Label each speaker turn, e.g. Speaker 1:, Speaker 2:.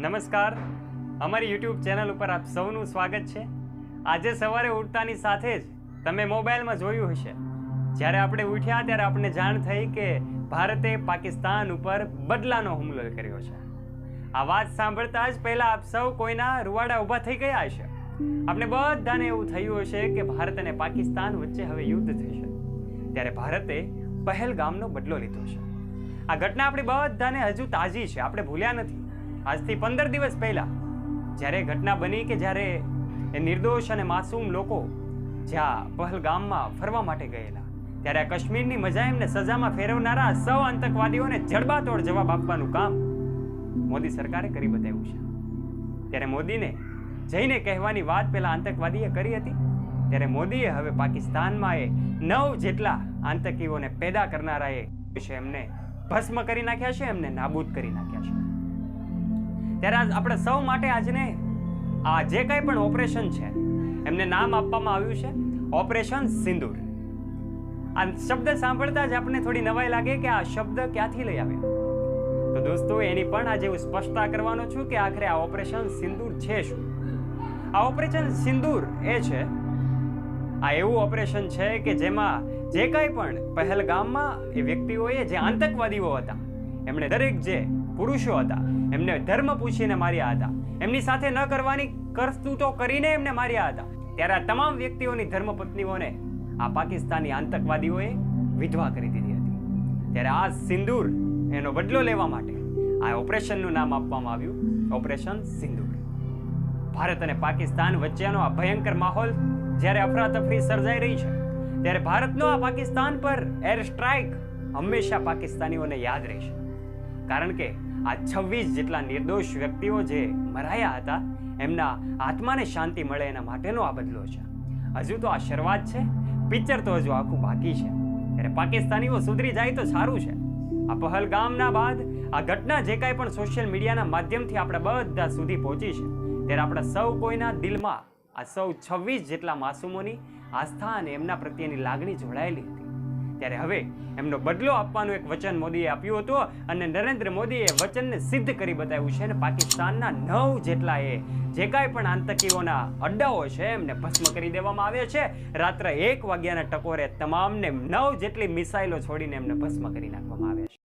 Speaker 1: નમસ્કાર. અમારી YouTube channel ઉપર આપ સૌનું સ્વાગત છે. આજે સવારે ઉઠતાની સાથે જ તમે મોબાઈલમાં જોયું હશે. જ્યારે આપણે ઉઠ્યા ત્યારે આપણને જાણ થઈ કે ભારતે પાકિસ્તાન ઉપર બદલાનો હુમલો કર્યો છે. આ વાત સાંભળતા જ પહેલા આપ સૌ કોઈના રૂવાડા ઊભા થઈ ગયા હશે. આપણે બધાને એવું થયું હશે કે ભારત અને પાકિસ્તાન વચ્ચે હવે યુદ્ધ થશે. ત્યારે ભારતે પહેલગામનો બદલો લીધો છે. આ ઘટના આપણી બધાને હજુ તાજી છે. આપણે ભૂલ્યા નથી. આજથી પંદર દિવસ પહેલા, જ્યારે ઘટના બની કે જ્યારે એ નિર્દોષ અને માસૂમ લોકો જ્યાં પહલગામમાં ફરવા માટે ગયેલા, ત્યારે આ કાશ્મીરની મજા એમને સજામાં ફેરવનારા સૌ આતંકવાદીઓને જડબાતોડ જવાબ આપવાનું કામ મોદી સરકારે કરી બતાવ્યું છે. ત્યારે મોદીને જઈને કહેવાની વાત પેલા આતંકવાદીએ કરી હતી, ત્યારે મોદીએ હવે પાકિસ્તાનમાં એ નવ જેટલા આતંકીઓને પેદા કરનારા એ વિશે એમને ભસ્મ કરી નાખ્યા છે, એમને નાબૂદ કરી નાખ્યા છે. ત્યારે આપણે સૌ માટે આજને આ જે કંઈ પણ ઓપરેશન છે, એમને નામ આપવામાં આવ્યું છે, ઓપરેશન સિંદૂર. આ શબ્દ સાંભળતા જ આપણને થોડી નવાઈ લાગે કે આ શબ્દ ક્યાંથી લઈ આવ્યા. તો દોસ્તો, એની પણ આજે હું સ્પષ્ટતા કરવાનો છું કે આખરે આ ઓપરેશન સિંદૂર છે શું? આ ઓપરેશન સિંદૂર એ છે, આ એવું ઓપરેશન છે કે જેમાં જે કંઈ પણ પહેલગામમાં એ વ્યક્તિઓએ, જે આતંકવાદીઓ હતા, એમણે દરેક જે પુરુષો હતા. એમને ધર્મ પૂછીને માર્યા હતા. એમની સાથે ન કરવાની કરતૂતો કરીને એમને માર્યા હતા. ત્યારે આ તમામ વ્યક્તિઓની ધર્મપત્નીઓને આ પાકિસ્તાની આતંકવાદીઓએ વિધવા કરી દીધી હતી. ત્યારે આ સિંદૂર એનો બદલો લેવા માટે આ ઓપરેશનનું નામ આપવામાં આવ્યું. ઓપરેશન સિંદૂર. ભારત અને પાકિસ્તાન વચ્ચેનો આ ભયંકર માહોલ જ્યારે અફરાતફરી સર્જાઈ રહી છે, ત્યારે ભારતનો આ પાકિસ્તાન પર એર સ્ટ્રાઇક હંમેશા પાકિસ્તાનીઓને યાદ રહેશે. કારણ કે આ છવ્વીસ જેટલા નિર્દોષ વ્યક્તિઓ જે મરાયા હતા, એમના આત્માને શાંતિ મળે એના માટેનો આ બદલો છે. હજુ તો આ શરૂઆત છે, પિક્ચર તો હજુ આખું બાકી છે. ત્યારે પાકિસ્તાનીઓ સુધરી જાય તો સારું છે. આ પહલગામના બાદ આ ઘટના જે કાંઈ પણ સોશિયલ મીડિયાના માધ્યમથી આપણે બધા સુધી પહોંચી છે, ત્યારે આપણા સૌ કોઈના દિલમાં આ સૌ છવ્વીસ જેટલા માસૂમોની આસ્થા અને એમના પ્રત્યેની લાગણી જોડાયેલી હતી. ત્યારે હવે એમનો બદલો આપવાનું એક વચન મોદીએ આપ્યું હતું અને નરેન્દ્ર મોદીએ વચનને સિદ્ધ કરી બતાવ્યું છે અને પાકિસ્તાનના નવ જેટલા એ જે કાંઈ પણ આતંકીઓના અડ્ડાઓ છે એમને ભસ્મ કરી દેવામાં આવ્યા છે. રાત્રે એક વાગ્યાના ટકોરે તમામને નવ જેટલી મિસાઇલો છોડીને એમને ભસ્મ કરી નાખવામાં આવ્યા છે.